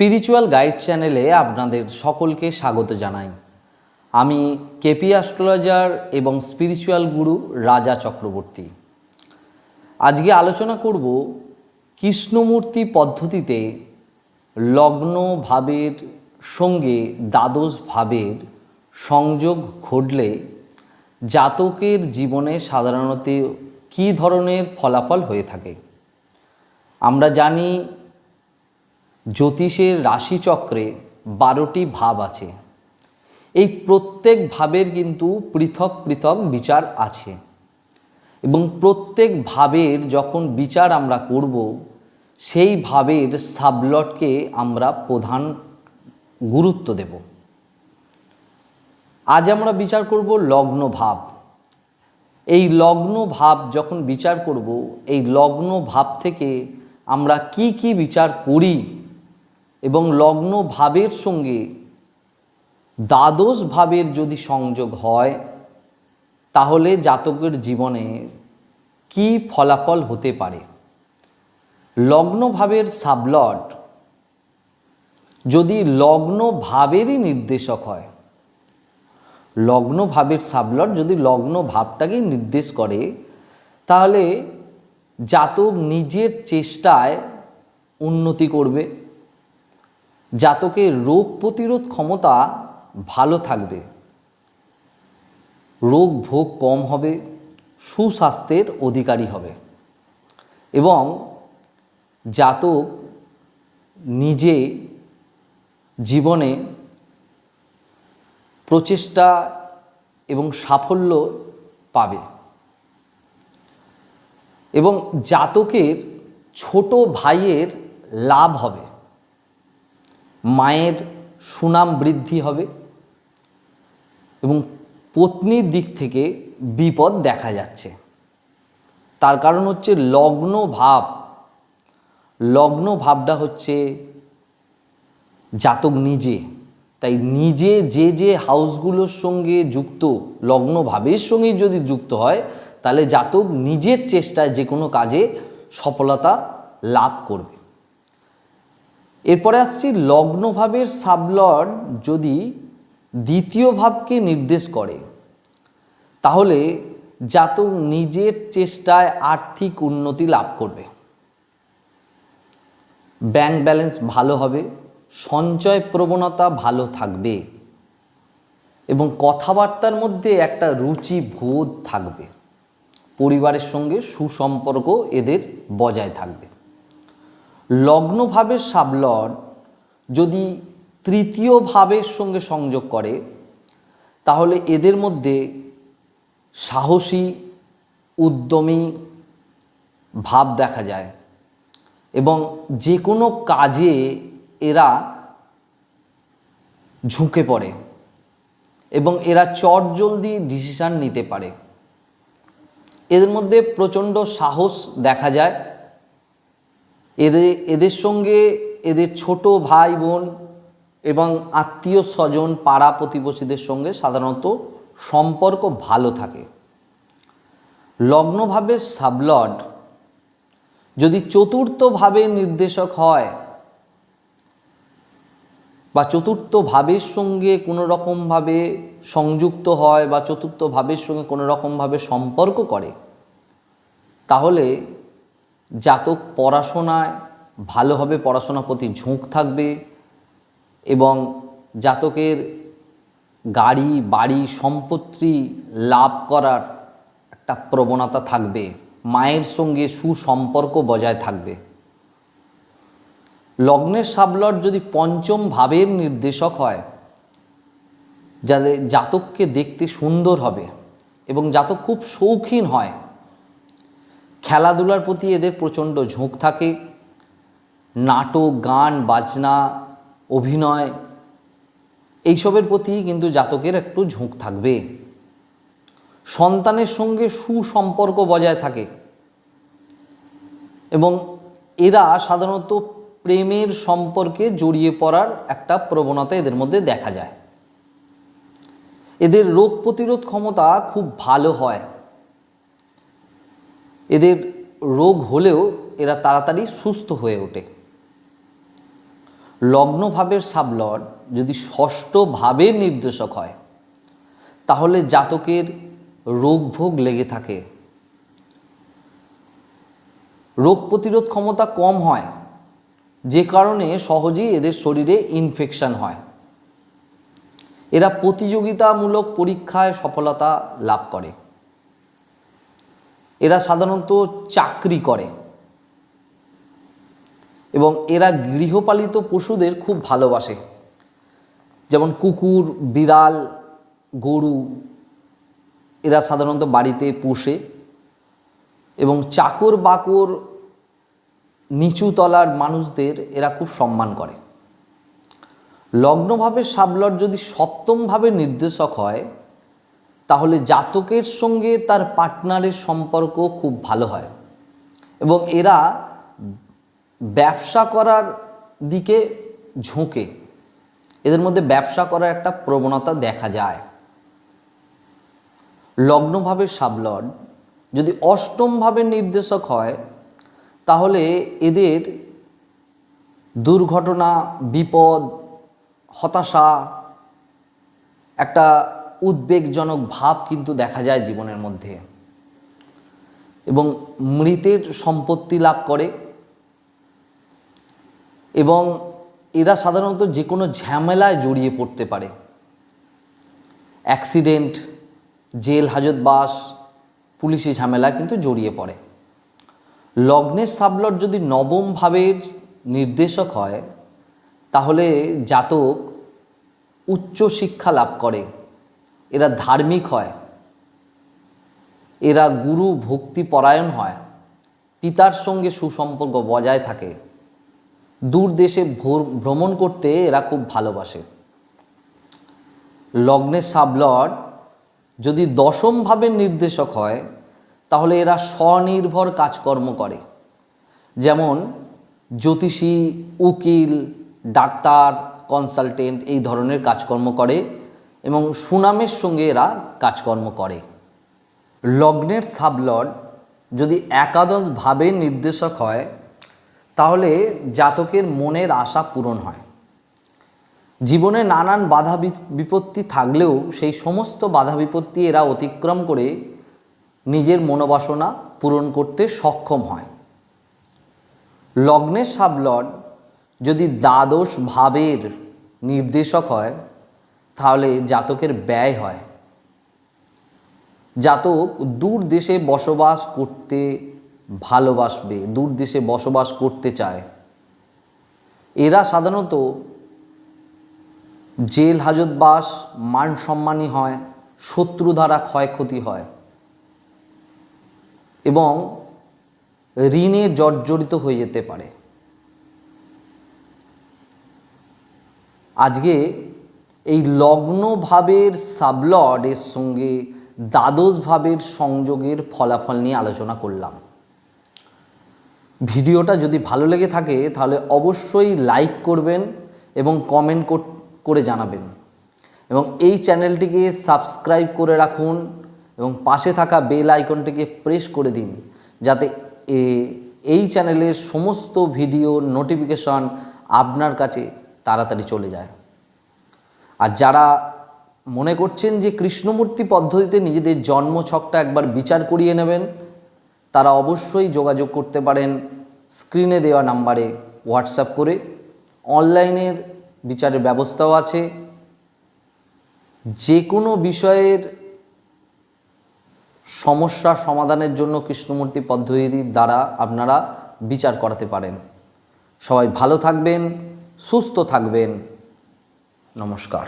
Spiritual guide চ্যানেলে আপনাদের সকলকে স্বাগত জানাই। আমি কেপি অ্যাস্ট্রোলজার এবং স্পিরিচুয়াল গুরু রাজা চক্রবর্তী। আজকে আলোচনা করব কৃষ্ণমূর্তি পদ্ধতিতে লগ্ন ভাবের সঙ্গে দ্বাদশ ভাবের সংযোগ ঘটলে জাতকের জীবনে সাধারণত কী ধরনের ফলাফল হয়ে থাকে? আমরা জানি জ্যোতিষের রাশিচক্রে বারোটি ভাব আছে। এই প্রত্যেক ভাবের কিন্তু পৃথক পৃথক বিচার আছে। এবং প্রত্যেক ভাবের যখন বিচার আমরা করব, সেই ভাবের সাবলটকে আমরা প্রধান গুরুত্ব দেব। আজ আমরা বিচার করব লগ্ন ভাব। এই লগ্ন ভাব যখন বিচার করব, এই লগ্ন ভাব থেকে আমরা কি কি বিচার করি এবং লগ্ন ভাবের সঙ্গে দ্বাদশ ভাবের যদি সংযোগ হয়, তাহলে জাতকের জীবনে কি ফলাফল হতে পারে? লগ্ন ভাবের সাবলট যদি লগ্ন ভাবেরই নির্দেশক হয়, লগ্ন ভাবের সাবলট যদি লগ্ন ভাবটাকেই নির্দেশ করে, তাহলে জাতক নিজের চেষ্টায় উন্নতি করবে। জাতকের রোগ প্রতিরোধ ক্ষমতা ভালো থাকবে। রোগ ভোগ কম হবে, সুস্বাস্থ্যের অধিকারী হবে। এবং জাতক নিজে জীবনে প্রচেষ্টা এবং সাফল্য পাবে। এবং জাতকের ছোট ভাইয়ের লাভ হবে। মায়ের সুনাম বৃদ্ধি হবে এবং পত্নীর দিক থেকে বিপদ দেখা যাচ্ছে। তার কারণ হচ্ছে লগ্ন ভাব। লগ্ন ভাবটা হচ্ছে জাতক নিজে। তাই নিজে যে যে হাউসগুলোর সঙ্গে যুক্ত, লগ্ন ভাবের সঙ্গে যদি যুক্ত হয়, তাহলে জাতক নিজের চেষ্টায় যে কোনো কাজে সফলতা লাভ করবে। এরপরে আসছি লগ্নভাবের সাবলট যদি দ্বিতীয় ভাবকে নির্দেশ করে, তাহলে জাতক নিজের চেষ্টায় আর্থিক উন্নতি লাভ করবে। ব্যাংক ব্যালেন্স ভালো হবে, সঞ্চয় প্রবণতা ভালো থাকবে এবং কথাবার্তার মধ্যে একটা রুচি বোধ থাকবে। পরিবারের সঙ্গে সুসম্পর্ক এদের বজায় থাকবে। লগ্নভাবের সাবলট যদি তৃতীয় ভাবের সঙ্গে সংযোগ করে, তাহলে এদের মধ্যে সাহসী, উদ্যমী ভাব দেখা যায় এবং যে কোনো কাজে এরা ঝুঁকে পড়ে এবং এরা চট জলদি ডিসিশান নিতে পারে। এদের মধ্যে প্রচণ্ড সাহস দেখা যায় এদের এদের সঙ্গে এদের ছোট ভাই বোন এবং আত্মীয় স্বজন, পাড়া প্রতিবেশীদের সঙ্গে সাধারণত সম্পর্ক ভালো থাকে। লগ্নভাবে সাবলড, যদি চতুর্থভাবে নির্দেশক হয় বা চতুর্থ ভাবের সঙ্গে কোনো রকমভাবে সংযুক্ত হয় বা চতুর্থ ভাবের সঙ্গে কোনো রকমভাবে সম্পর্ক করে, তাহলে জাতক পড়াশোনায় ভালোভাবে পড়াশোনার প্রতি ঝোঁক থাকবে এবং জাতকের গাড়ি, বাড়ি, সম্পত্তি লাভ করার একটা প্রবণতা থাকবে, মায়ের সঙ্গে সুসম্পর্ক বজায় থাকবে। লগ্নের সাবলট যদি পঞ্চম ভাবের নির্দেশক হয় যাদের জাতককে দেখতে সুন্দর হবে এবং জাতক খুব শৌখিন হয় খেলাধুলার প্রতি এদের প্রচণ্ড ঝোঁক থাকে। নাটক, গান, বাজনা, অভিনয়, এইসবের প্রতি কিন্তু জাতকের একটু ঝোঁক থাকবে। সন্তানের সঙ্গে সুসম্পর্ক বজায় থাকে। এবং এরা সাধারণত প্রেমের সম্পর্কে জড়িয়ে পড়ার একটা প্রবণতা এদের মধ্যে দেখা যায়। এদের রোগ প্রতিরোধ ক্ষমতা খুব ভালো হয়। এদের রোগ হলেও এরা তাড়াতাড়ি সুস্থ হয়ে ওঠে। লগ্নভাবের সাবলর্ড যদি ষষ্ঠ ভাবের নির্দেশক হয়, তাহলে জাতকের রোগ ভোগ লেগে থাকে। রোগ প্রতিরোধ ক্ষমতা কম হয়, যে কারণে সহজেই এদের শরীরে ইনফেকশন হয়। এরা প্রতিযোগিতামূলক পরীক্ষায় সফলতা লাভ করে। এরা সাধারণত চাকরি করে। এবং এরা গৃহপালিত পশুদের খুব ভালোবাসে। যেমন কুকুর, বিড়াল, গরু, এরা সাধারণত বাড়িতে পোষে। এবং চাকর বাকর নিচু তলার মানুষদের এরা খুব সম্মান করে। লগ্নভাবে সাবলট যদি সপ্তমভাবে নির্দেশক হয় তাহলে জাতকের সঙ্গে তার পার্টনারের সম্পর্ক খুব ভালো হয়। এবং এরা ব্যবসা করার দিকে ঝুঁকে। এদের মধ্যে ব্যবসা করার একটা প্রবণতা দেখা যায়। লগ্নভাবে সাবলড যদি অষ্টমভাবে নির্দেশক হয়, তাহলে এদের দুর্ঘটনা, বিপদ, হতাশা, একটা উদ্বেগজনক ভাব কিন্তু দেখা যায় জীবনের মধ্যে। এবং মৃতের সম্পত্তি লাভ করে। এবং এরা সাধারণত যে কোনো ঝামেলায় জড়িয়ে পড়তে পারে। অ্যাক্সিডেন্ট, জেল হাজতবাস পুলিশি ঝামেলা কিন্তু জড়িয়ে পড়ে। লগ্নের সাবলট যদি নবম ভাবের নির্দেশক হয়, তাহলে জাতক উচ্চ শিক্ষা লাভ করে। এরা ধার্মিক হয়। এরা গুরু ভক্তি পরায়ণ হয়। পিতার সঙ্গে সুসম্পর্ক বজায় থাকে। দূর দেশে ভ্র- ভ্রমণ করতে এরা খুব ভালোবাসে। লগ্নের সাবলট যদি দশম ভাবের নির্দেশক হয়, তাহলে এরা স্বনির্ভর কাজকর্ম করে। যেমন জ্যোতিষী, উকিল, ডাক্তার, কনসালটেন্ট এই ধরনের কাজকর্ম করে। এবং সুনামের সঙ্গে এরা কাজকর্ম করে। লগ্নের সাবলড যদি একাদশ ভাবের নির্দেশক হয়, তাহলে জাতকের মনের আশা পূরণ হয়। জীবনে নানান বাধা বিপত্তি থাকলেও সেই সমস্ত বাধা বিপত্তি এরা অতিক্রম করে নিজের মনোবাসনা পূরণ করতে সক্ষম হয়। লগ্নের সাবলড যদি দ্বাদশ ভাবের নির্দেশক হয় তাহলে জাতকের ব্যয় হয়। জাতক দূর দেশে বসবাস করতে ভালোবাসবে, দূর দেশে বসবাস করতে চায়। এরা সাধারণত জেল হাজতবাস মান সম্মানী হয় শত্রু দ্বারা ক্ষয়ক্ষতি হয় এবং ঋণে জর্জরিত হয়ে যেতে পারে। আজকে এই লগ্ন ভাবের সাবলডের সঙ্গে দ্বাদশ ভাবের সংযোগের ফলাফল নিয়ে আলোচনা করলাম। ভিডিওটা যদি ভালো লেগে থাকে তাহলে অবশ্যই লাইক করবেন এবং কমেন্ট কর- জানাবেন। এবং এই চ্যানেলটিকে সাবস্ক্রাইব করে রাখুন এবং পাশে থাকা বেল আইকনটিকে প্রেস করে দিন যাতে এই চ্যানেলের সমস্ত ভিডিও নোটিফিকেশন আপনার কাছে তাড়াতাড়ি চলে যায়। আর যারা মনে করছেন যে কৃষ্ণমূর্তি পদ্ধতিতে নিজেদের জন্মছকটা একবার বিচার করিয়ে নেবেন, তারা অবশ্যই যোগাযোগ করতে পারেন স্ক্রিনে দেওয়া নাম্বারে হোয়াটসঅ্যাপ করে। অনলাইনের বিচারের ব্যবস্থাও আছে। যে কোনো বিষয়ের সমস্যা সমাধানের জন্য কৃষ্ণমূর্তি পদ্ধতির দ্বারা আপনারা বিচার করাতে পারেন। সবাই ভালো থাকবেন, সুস্থ থাকবেন। নমস্কার।